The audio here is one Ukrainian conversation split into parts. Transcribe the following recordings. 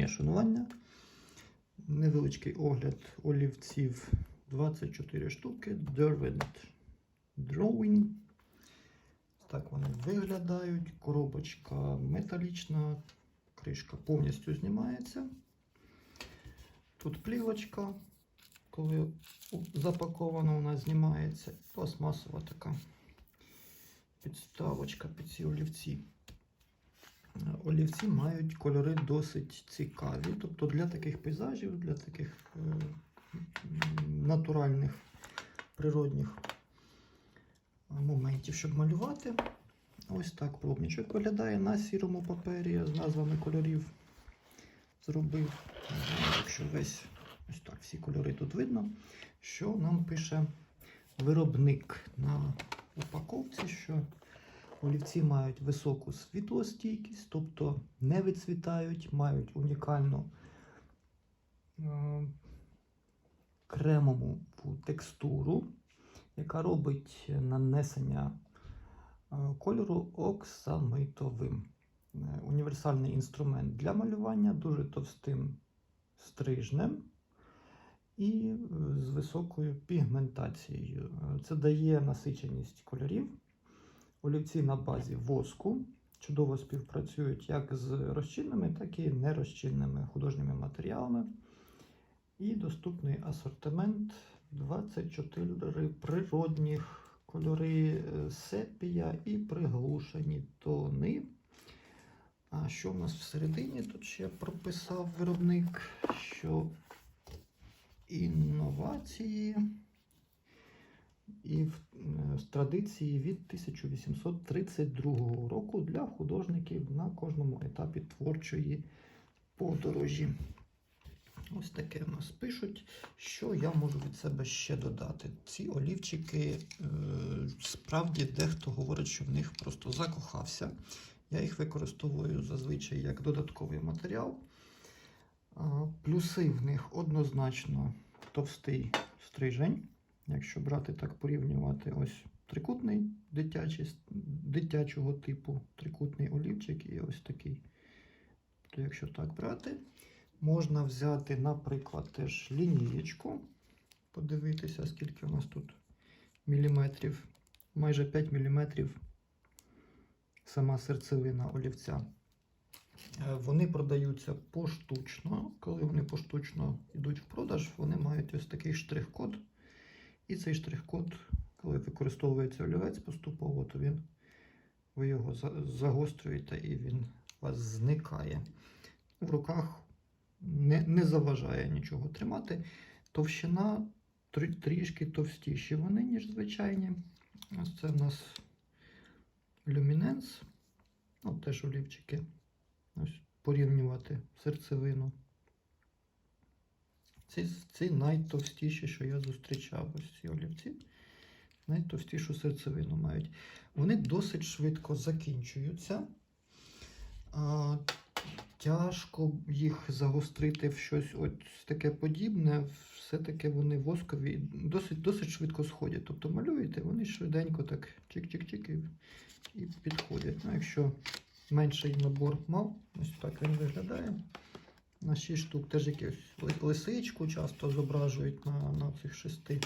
моє шанування. Невеличкий огляд олівців 24 штуки. Derwent Drawing. Так вони виглядають. Коробочка металічна, кришка повністю знімається. Тут плівочка, коли запаковано, вона знімається. Пластмасова така підставочка під ці олівці. Олівці мають кольори досить цікаві. Тобто для таких пейзажів, для таких е, натуральних природних е, моментів, щоб малювати. Ось так пробничок виглядає на сірому папері з назвами кольорів. Зробив. Якщо весь ось так всі кольори тут видно, що нам пише виробник на упаковці, що олівці мають високу світлостійкість, тобто не відцвітають, мають унікальну е, кремову текстуру, яка робить нанесення е, кольору оксамитовим. Е, Універсальний інструмент для малювання дуже товстим стрижнем і з високою пігментацією. Це дає насиченість кольорів. Олівці на базі воску чудово співпрацюють як з розчинними, так і нерозчинними художніми матеріалами. І доступний асортимент 24 природних кольори е, сепія і приглушені тони. А що в нас всередині? Тут ще прописав виробник, що інновації і в, традиції від 1832 року для художників на кожному етапі творчої подорожі. Ось таке в нас пишуть. Що я можу від себе ще додати? Ці олівчики, е, справді дехто говорить, що в них просто закохався. Я їх використовую зазвичай як додатковий матеріал. Плюси в них однозначно товстий стрижень. Якщо брати так порівнювати, ось трикутний дитячий, дитячого типу трикутний олівчик і ось такий. То якщо так брати, можна взяти, наприклад, теж лінієчку, подивитися, скільки у нас тут міліметрів, майже 5 міліметрів сама серцевина олівця. Е, Вони продаються поштучно. Коли вони поштучно йдуть в продаж, вони мають ось такий штрих-код. І цей штрих-код, коли використовується олівець поступово, то він, ви його загострюєте і він у вас зникає. В руках не, не заважає нічого тримати. Товщина трі- трішки товстіші вони, ніж звичайні. Ось це в нас люміненс. Ну, теж олівчики. Ось порівнювати серцевину. Ці, ці найтовстіші, що я зустрічав, ось ці олівці. Найтовстішу серцевину мають. Вони досить швидко закінчуються. А, тяжко їх загострити в щось ось таке подібне. Все-таки вони воскові досить, досить швидко сходять. Тобто малюєте, вони швиденько так чик-чик-чик і, і підходять. Ну, якщо менший набор мав, ось так він виглядає. На 6 штук теж якусь лисичку часто зображують на, на цих шести.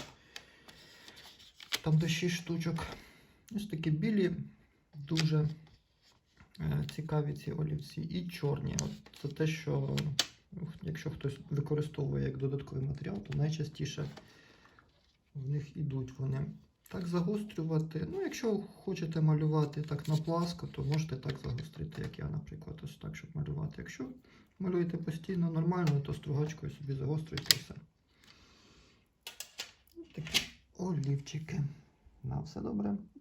Там до 6 штучок. Ось такі білі, дуже е, цікаві ці олівці. І чорні. От це те, що якщо хтось використовує як додатковий матеріал, то найчастіше в них ідуть вони. Так загострювати. Ну, якщо хочете малювати так на пласко, то можете так загострити, як я, наприклад, ось так, щоб малювати. Якщо малюєте постійно нормально, то стругачкою собі загострюєте все. Такі олівчики. На все добре.